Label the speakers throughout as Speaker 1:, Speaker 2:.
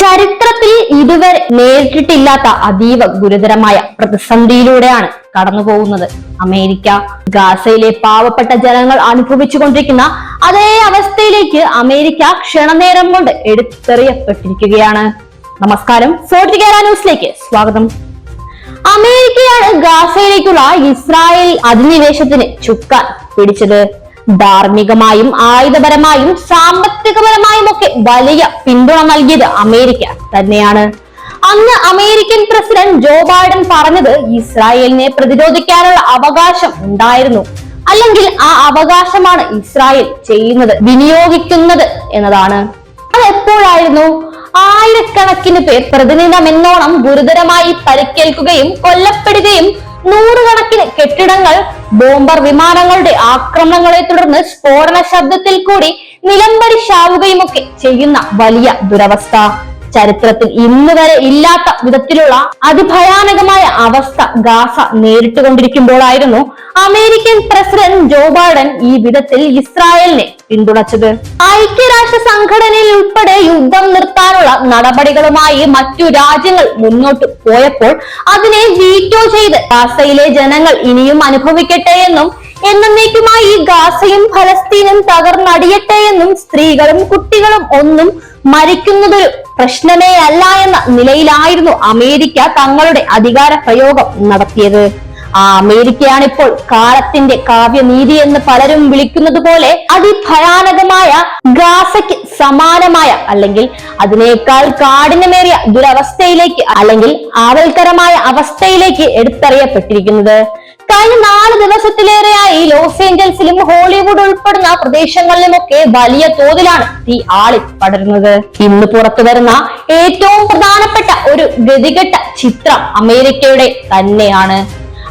Speaker 1: ചരിത്രത്തിൽ ഇതുവരെ നേരിട്ടിട്ടില്ലാത്ത അതീവ ഗുരുതരമായ പ്രതിസന്ധിയിലൂടെയാണ് കടന്നു പോകുന്നത് അമേരിക്ക ഗാസയിലെ പാവപ്പെട്ട ജനങ്ങൾ അനുഭവിച്ചു കൊണ്ടിരിക്കുന്ന അതേ അവസ്ഥയിലേക്ക് അമേരിക്ക ക്ഷണനേരം കൊണ്ട് എടുത്തെറിയപ്പെട്ടിരിക്കുകയാണ്. നമസ്കാരം. ഫോർട്ടി ന്യൂസിലേക്ക് സ്വാഗതം. അമേരിക്കയാണ് ഗാസയിലേക്കുള്ള ഇസ്രായേൽ അധിനിവേശത്തിന് ചുക്കാൻ പിടിച്ചത്. ധാർമ്മികമായും ആയുധപരമായും സാമ്പത്തികപരമായും ഒക്കെ വലിയ പിന്തുണ നൽകിയത് അമേരിക്ക തന്നെയാണ്. അന്ന് അമേരിക്കൻ പ്രസിഡന്റ് ജോ ബൈഡൻ പറഞ്ഞത് ഇസ്രായേലിനെ പ്രതിരോധിക്കാനുള്ള അവകാശം ഉണ്ടായിരുന്നു. അല്ലെങ്കിൽ ആ അവകാശമാണ് ഇസ്രായേൽ ചെയ്യുന്നത് വിനിയോഗിക്കുന്നത് എന്നതാണ്. അത് എപ്പോഴായിരുന്നു? ആയിരക്കണക്കിന് പേർ പ്രതിനിധമെന്നോണം ഗുരുതരമായി പരിക്കേൽക്കുകയും കൊല്ലപ്പെടുകയും നൂറുകണക്കിന് കെട്ടിടങ്ങൾ ബോംബർ വിമാനങ്ങളുടെ ആക്രമണങ്ങളെ തുടർന്ന് സ്ഫോടന ശബ്ദത്തിൽ കൂടി നിലംപരിശാവുകയുമൊക്കെ ചെയ്യുന്ന വലിയ ദുരവസ്ഥ. ചരിത്രത്തിൽ ഇന്ന് വരെ ഇല്ലാത്ത വിധത്തിലുള്ള അതിഭയാനകമായ അവസ്ഥ ഗാസ നേരിട്ടുകൊണ്ടിരിക്കുമ്പോഴായിരുന്നു അമേരിക്കൻ പ്രസിഡന്റ് ജോ ബൈഡൻ ഈ വിധത്തിൽ ഇസ്രായേലിനെ പിന്തുണച്ചത്. ഐക്യരാഷ്ട്ര സംഘടനയിൽ ഉൾപ്പെടെ യുദ്ധം നിർത്താനുള്ള നടപടികളുമായി മറ്റു രാജ്യങ്ങൾ മുന്നോട്ട് പോയപ്പോൾ അതിനെ വീറ്റോ ചെയ്ത് ഗാസയിലെ ജനങ്ങൾ ഇനിയും അനുഭവിക്കട്ടെ എന്നും എന്നേക്കുമായി ഗാസയും ഫലസ്തീനും തകർന്നടിയട്ടെ എന്നും സ്ത്രീകളും കുട്ടികളും ഒന്നും മരിക്കുന്നതൊരു പ്രശ്നമേ അല്ല എന്ന നിലയിലായിരുന്നു അമേരിക്ക തങ്ങളുടെ അധികാര പ്രയോഗം നടത്തിയത്. ആ അമേരിക്കയാണ് ഇപ്പോൾ കാലത്തിന്റെ കാവ്യനീതി എന്ന് പലരും വിളിക്കുന്നത് പോലെ അതിഭയാനകമായ ഗാസയ്ക്ക് സമാനമായ അല്ലെങ്കിൽ അതിനേക്കാൾ കാഠിന്യമേറിയ ദുരവസ്ഥയിലേക്ക് അല്ലെങ്കിൽ ആവൽക്കരമായ അവസ്ഥയിലേക്ക് എടുത്തറിയപ്പെട്ടിരിക്കുന്നത്. കഴിഞ്ഞ നാല് ദിവസത്തിലേറെയായി ലോസ് ഏഞ്ചൽസിലും ഹോളിവുഡ് ഉൾപ്പെടുന്ന പ്രദേശങ്ങളിലുമൊക്കെ വലിയ തോതിലാണ് തീ ആളി പടരുന്നത്. ഇന്ന് പുറത്തു വരുന്ന ഏറ്റവും പ്രധാനപ്പെട്ട ഒരു ഗതികെട്ട ചിത്രം അമേരിക്കയുടെ തന്നെയാണ്.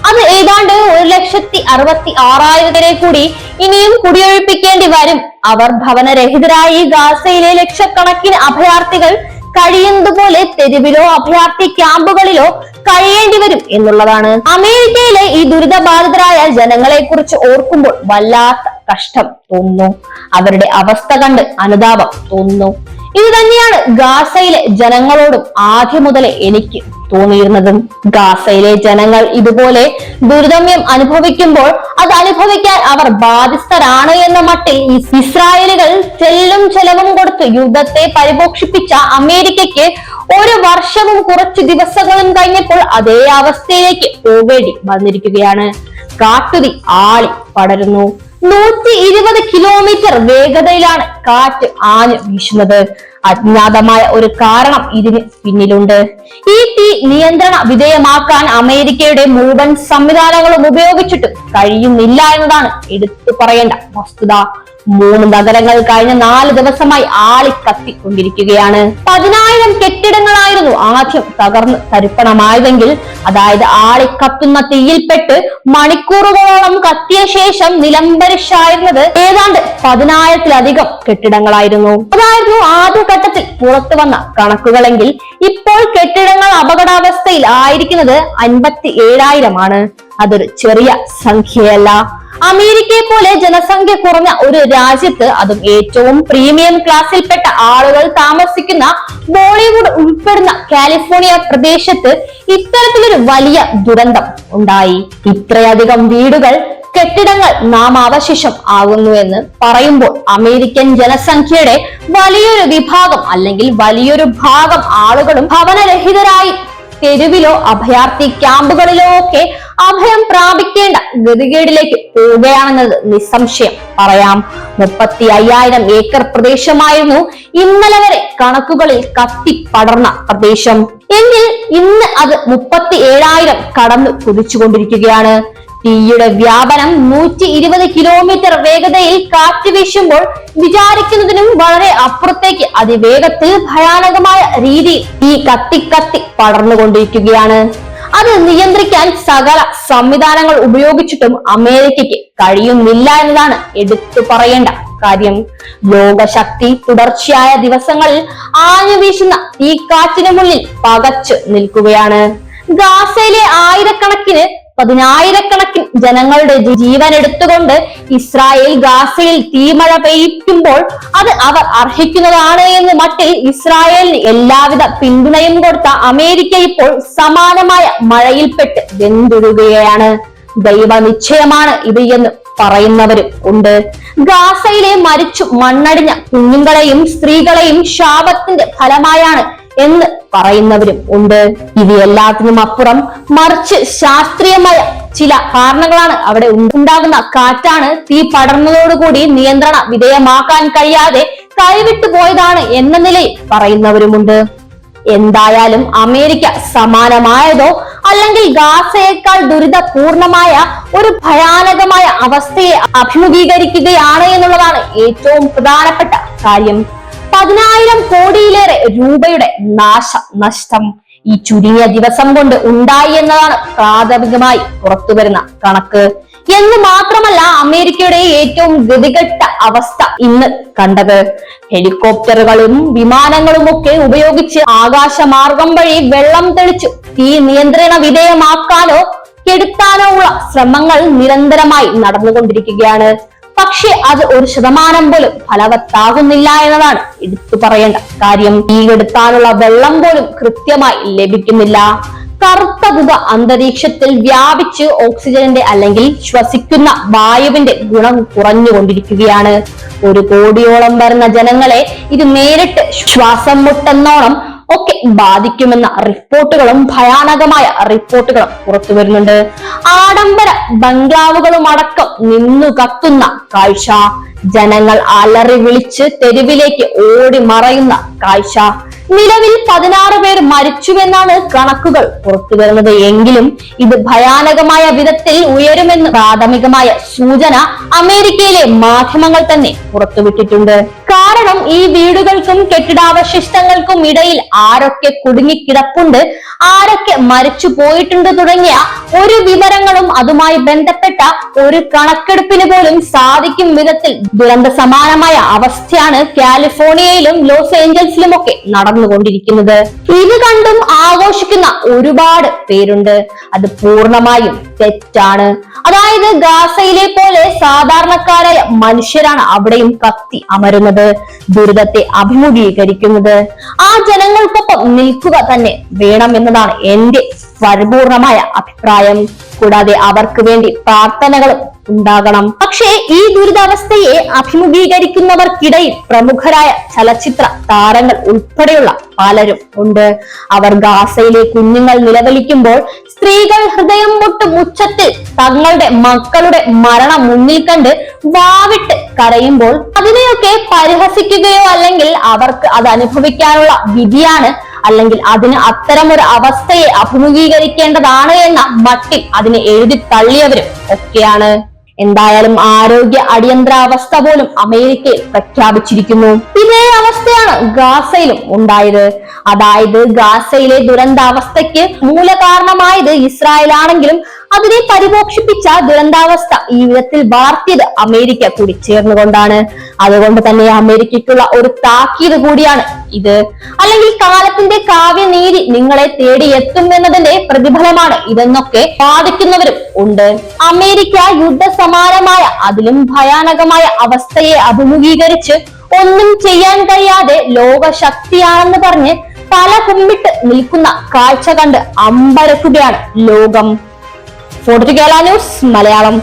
Speaker 1: അത് ഏതാണ്ട് ഒരു ലക്ഷത്തി അറുപത്തി ആറായിരത്തിനെ കൂടി ഇനിയും കുടിയൊഴിപ്പിക്കേണ്ടി വരും. അവർ ഭവനരഹിതരായി ഗാസയിലെ ലക്ഷക്കണക്കിന് അഭയാർത്ഥികൾ കഴിയുന്നതുപോലെ തെരുവിലോ അഭയാർത്ഥി ക്യാമ്പുകളിലോ കഴിയേണ്ടി വരും എന്നുള്ളതാണ്. അമേരിക്കയിലെ ഈ ദുരിതബാധിതരായ ജനങ്ങളെ കുറിച്ച് ഓർക്കുമ്പോൾ വല്ലാത്ത കഷ്ടം തോന്നുന്നു. അവരുടെ അവസ്ഥ കണ്ട് അനുതാപം തോന്നുന്നു. ഇത് തന്നെയാണ് ഗാസയിലെ ജനങ്ങളോടും ആദ്യം മുതലേ എനിക്ക് തോന്നിയിരുന്നതും ഗാസയിലെ ജനങ്ങൾ ഇതുപോലെ ദുരിതമ്യം അനുഭവിക്കുമ്പോൾ അത് അനുഭവിക്കാൻ അവർ ബാധ്യസ്ഥരാണ് എന്ന മട്ടിൽ ഇസ് ഇസ്രായേലുകൾ ചെല്ലും ചെലവും കൊടുത്ത് യുദ്ധത്തെ പരിപോഷിപ്പിച്ച അമേരിക്കയ്ക്ക് ഒരു വർഷവും കുറച്ച് ദിവസങ്ങളും കഴിഞ്ഞപ്പോൾ അതേ അവസ്ഥയിലേക്ക് ഓവേടി വന്നിരിക്കുകയാണ്. കാട്ടുതി ആളി പടരുന്നു. നൂറ്റി ഇരുപത് കിലോമീറ്റർ വേഗതയിലാണ് കാറ്റ് ആഞ്ഞു വീശുന്നത്. അജ്ഞാതമായ ഒരു കാരണം ഇതിന് പിന്നിലുണ്ട്. ഈ തീ നിയന്ത്രണ വിധേയമാക്കാൻ അമേരിക്കയുടെ മുഴുവൻ സംവിധാനങ്ങളും ഉപയോഗിച്ചിട്ടും കഴിയുന്നില്ല എന്നതാണ് എടുത്തു പറയേണ്ട വസ്തുത. മൂന്ന് നഗരങ്ങൾ കഴിഞ്ഞ നാല് ദിവസമായി ആളി കത്തിക്കൊണ്ടിരിക്കുകയാണ് പതിനായിരം കെട്ടിടങ്ങളായിരുന്നു ആദ്യം തകർന്ന് തരിപ്പണമായതെങ്കിൽ അതായത് ആളി കത്തുന്ന തീയിൽപ്പെട്ട് മണിക്കൂറുകളോളം കത്തിയ ശേഷം നിലംപരിശായിരുന്നത് ഏതാണ്ട് പതിനായിരത്തിലധികം കെട്ടിടങ്ങളായിരുന്നു. അതായിരുന്നു ആദ്യഘട്ടത്തിൽ പുറത്തു വന്ന കണക്കുകളെങ്കിൽ ഇപ്പോൾ കെട്ടിടങ്ങൾ അപകടാവസ്ഥയിൽ ആയിരിക്കുന്നത് അൻപത്തി ഏഴായിരമാണ്. അതൊരു ചെറിയ സംഖ്യയല്ല. അമേരിക്കയെ പോലെ ജനസംഖ്യ കുറഞ്ഞ ഒരു രാജ്യത്ത് അതും ഏറ്റവും പ്രീമിയം ക്ലാസ്സിൽപ്പെട്ട ആളുകൾ താമസിക്കുന്ന ബോളിവുഡ് ഉൾപ്പെടുന്ന കാലിഫോർണിയ പ്രദേശത്ത് ഇത്തരത്തിലൊരു വലിയ ദുരന്തം ഉണ്ടായി. ഇത്രയധികം വീടുകൾ കെട്ടിടങ്ങൾ നാം നാമാവശേഷം ആകുന്നു എന്ന് പറയുമ്പോൾ അമേരിക്കൻ ജനസംഖ്യയുടെ വലിയൊരു വിഭാഗം അല്ലെങ്കിൽ വലിയൊരു ഭാഗം ആളുകളും ഭവനരഹിതരായി തെരുവിലോ അഭയാർത്ഥി ക്യാമ്പുകളിലോ ഒക്കെ അഭയം പ്രാപിക്കേണ്ട ഗതികേടിലേക്ക് പോവുകയാണെന്നത് നിസ്സംശയം. പറയാം മുപ്പത്തി അയ്യായിരം ഏക്കർ പ്രദേശമായിരുന്നു ഇന്നലെ വരെ കണക്കുകളിൽ കത്തി പടർന്ന പ്രദേശം. എങ്കിൽ ഇന്ന് അത് മുപ്പത്തി ഏഴായിരം കടന്നു കുതിച്ചുകൊണ്ടിരിക്കുകയാണ്. തീയുടെ വ്യാപനം നൂറ്റി ഇരുപത് കിലോമീറ്റർ വേഗതയിൽ കാറ്റ് വീശുമ്പോൾ വിചാരിക്കുന്നതിനും വളരെ അപ്പുറത്തേക്ക് അതിവേഗത്തിൽ ഭയാനകമായ രീതിയിൽ തീ കത്തി കത്തി പടർന്നുകൊണ്ടിരിക്കുകയാണ്. അത് നിയന്ത്രിക്കാൻ സകല സംവിധാനങ്ങൾ ഉപയോഗിച്ചിട്ടും അമേരിക്കയ്ക്ക് കഴിയുന്നില്ല എന്നതാണ് എടുത്തു പറയേണ്ട കാര്യം. ലോകശക്തി തുടർച്ചയായ ദിവസങ്ങളിൽ ആഞ്ഞു വീശുന്ന ഈ കാറ്റിനു മുന്നിൽ പകച്ചു നിൽക്കുകയാണ്. ഗാസയിലെ ആയിരക്കണക്കിന് പതിനായിരക്കണക്കിന് ജനങ്ങളുടെ ജീവൻ എടുത്തുകൊണ്ട് ഇസ്രായേൽ ഗാസയിൽ തീമഴ പെയ്യിക്കുമ്പോൾ അത് അവർ അർഹിക്കുന്നതാണ് എന്ന് മട്ടിൽ ഇസ്രായേലിന് എല്ലാവിധ പിന്തുണയും കൊടുത്ത അമേരിക്ക ഇപ്പോൾ സമാനമായ മഴയിൽപ്പെട്ട് വെന്തുരുകയാണ് ദൈവ നിശ്ചയമാണ് ഇത് എന്ന് പറയുന്നവരും ഉണ്ട്. ഗാസയിലെ മരിച്ചു മണ്ണടിഞ്ഞ കുഞ്ഞുങ്ങളെയും സ്ത്രീകളെയും ശാപത്തിന്റെ ഫലമായാണ് എന്ന് പറയുന്നവരും ഉണ്ട്. ഇത് എല്ലാത്തിനും അപ്പുറം മറിച്ച് ശാസ്ത്രീയമായ ചില കാരണങ്ങളാണ് അവിടെ ഉണ്ടാകുന്ന കാറ്റാണ് തീ പടർന്നതോടുകൂടി നിയന്ത്രണ വിധേയമാക്കാൻ കഴിയാതെ കൈവിട്ടു പോയതാണ് എന്ന നിലയിൽ പറയുന്നവരുമുണ്ട്. എന്തായാലും അമേരിക്ക സമാനമായതോ അല്ലെങ്കിൽ ഗാസയേക്കാൾ ദുരിതപൂർണമായ ഒരു ഭയാനകമായ അവസ്ഥയെ അഭിമുഖീകരിക്കുകയാണ് എന്നുള്ളതാണ് ഏറ്റവും പ്രധാനപ്പെട്ട കാര്യം. പതിനായിരം കോടിയിലേറെ രൂപയുടെ നാശ നഷ്ടം ഈ ചുരുങ്ങിയ ദിവസം കൊണ്ട് ഉണ്ടായി എന്നതാണ് പ്രാഥമികമായി പുറത്തുവരുന്ന കണക്ക്. എന്ന് മാത്രമല്ല അമേരിക്കയുടെ ഏറ്റവും ഗതികെട്ട അവസ്ഥ ഇന്ന് കണ്ടത്. ഹെലികോപ്റ്ററുകളും വിമാനങ്ങളും ഒക്കെ ഉപയോഗിച്ച് ആകാശമാർഗം വഴി വെള്ളം തെളിച്ചു തീ നിയന്ത്രണ വിധേയമാക്കാനോ കെടുത്താനോ ഉള്ള ശ്രമങ്ങൾ നിരന്തരമായി നടന്നുകൊണ്ടിരിക്കുകയാണ്. പക്ഷെ അത് ഒരു ശതമാനം പോലും ഫലവത്താകുന്നില്ല എന്നതാണ് എടുത്തു പറയേണ്ട കാര്യം. തീയെടുത്താനുള്ള വെള്ളം പോലും കൃത്യമായി ലഭിക്കുന്നില്ല. കറുത്ത പുക അന്തരീക്ഷത്തിൽ വ്യാപിച്ച് ഓക്സിജന്റെ അല്ലെങ്കിൽ ശ്വസിക്കുന്ന വായുവിന്റെ ഗുണം കുറഞ്ഞുകൊണ്ടിരിക്കുകയാണ്. ഒരു കോടിയോളം വരുന്ന ജനങ്ങളെ ഇത് നേരിട്ട് ശ്വാസം മുട്ടെന്നോണം ഒക്കെ ബാധിക്കുമെന്ന റിപ്പോർട്ടുകളും ഭയാനകമായ റിപ്പോർട്ടുകളും പുറത്തു വരുന്നുണ്ട്. ആഡംബര ബംഗ്ലാവുകളും അടക്കം നിന്നു കത്തുന്ന കാഴ്ച. ജനങ്ങൾ അലറി വിളിച്ച് തെരുവിലേക്ക് ഓടി മറയുന്ന കാഴ്ച. നിലവിൽ പതിനാറ് പേർ മരിച്ചുവെന്നാണ് കണക്കുകൾ പുറത്തു വരുന്നത്. എങ്കിലും ഇത് ഭയാനകമായ വിധത്തിൽ ഉയരുമെന്ന് പ്രാഥമികമായ സൂചന അമേരിക്കയിലെ മാധ്യമങ്ങൾ തന്നെ പുറത്തുവിട്ടിട്ടുണ്ട്. കാരണം ഈ വീടുകൾക്കും കെട്ടിടാവശിഷ്ടങ്ങൾക്കും ഇടയിൽ ആരൊക്കെ കുടുങ്ങിക്കിടപ്പുണ്ട് ആരൊക്കെ മരിച്ചു പോയിട്ടുണ്ട് തുടങ്ങിയ ഒരു വിവരങ്ങളും അതുമായി ബന്ധപ്പെട്ട ഒരു കണക്കെടുപ്പിന് പോലും സാധിക്കും വിധത്തിൽ ദുരന്ത സമാനമായ അവസ്ഥയാണ് കാലിഫോർണിയയിലും ലോസ് ഏഞ്ചൽസിലും ഒക്കെ നടന്നുകൊണ്ടിരിക്കുന്നത്. ഇത് കണ്ടും ആഘോഷിക്കുന്ന ഒരുപാട് പേരുണ്ട്. അത് പൂർണമായും തെറ്റാണ്. അതായത് ഗാസയിലെ പോലെ സാധാരണക്കാരായ മനുഷ്യരാണ് അവിടെയും കത്തി അമരുന്നത് ദുരിതത്തെ അഭിമുഖീകരിക്കുന്നത്. ആ ജനങ്ങൾക്കൊപ്പം നിൽക്കുക തന്നെ വേണമെന്നതാണ് എന്റെ പരിപൂർണമായ അഭിപ്രായം. കൂടാതെ അവർക്ക് വേണ്ടി പ്രാർത്ഥനകളും ഉണ്ടാകണം. പക്ഷേ ഈ ദുരിതാവസ്ഥയെ അഭിമുഖീകരിക്കുന്നവർക്കിടയിൽ പ്രമുഖരായ ചലച്ചിത്ര താരങ്ങൾ ഉൾപ്പെടെയുള്ള പലരും ഉണ്ട്. അവർ ഗാസയിലെ കുഞ്ഞുങ്ങൾ നിലവിളിക്കുമ്പോൾ സ്ത്രീകൾ ഹൃദയം പൊട്ട് മുച്ചത്തിൽ തങ്ങളുടെ മക്കളുടെ മരണം മുന്നിൽ കണ്ട് വാവിട്ട് കരയുമ്പോൾ അതിനെയൊക്കെ പരിഹസിക്കുകയോ അല്ലെങ്കിൽ അവർക്ക് അത് അനുഭവിക്കാനുള്ള വിധിയാണ് അല്ലെങ്കിൽ അതിന് ഒരു അവസ്ഥയെ അഭിമുഖീകരിക്കേണ്ടതാണ് എന്ന മട്ടിൽ അതിനെ എഴുതി തള്ളിയവരും ഒക്കെയാണ്. എന്തായാലും ആരോഗ്യ അടിയന്തരാവസ്ഥ പോലും അമേരിക്കയിൽ പ്രഖ്യാപിച്ചിരിക്കുന്നു. പിന്നെ അവസ്ഥയാണ് ഗാസയിലും ഉണ്ടായത്. അതായത് ഗാസയിലെ ദുരന്താവസ്ഥയ്ക്ക് മൂലകാരണമായത് ഇസ്രായേൽ ആണെങ്കിലും അതിനെ പരിപോഷിപ്പിച്ച ദുരന്താവസ്ഥ ഈ വിധത്തിൽ വാർത്തിയത് അമേരിക്ക കൂടി ചേർന്നുകൊണ്ടാണ്. അതുകൊണ്ട് തന്നെ അമേരിക്കയ്ക്കുള്ള ഒരു താക്കീത് കൂടിയാണ് ഇത്. അല്ലെങ്കിൽ കാലത്തിന്റെ കാവ്യനീതി നിങ്ങളെ തേടി എത്തും എന്നതിന്റെ പ്രതിഫലമാണ് ഇതെന്നൊക്കെ വാദിക്കുന്നവരും ഉണ്ട്. അമേരിക്ക യുദ്ധസമാനമായ അതിലും ഭയാനകമായ അവസ്ഥയെ അഭിമുഖീകരിച്ച് ഒന്നും ചെയ്യാൻ കഴിയാതെ ലോക ശക്തിയാണെന്ന് പറഞ്ഞ് തല കുമ്പിട്ട് നിൽക്കുന്ന കാഴ്ച കണ്ട് അമ്പരക്കുകയാണ് ലോകം. Fort Kerala news Malayalam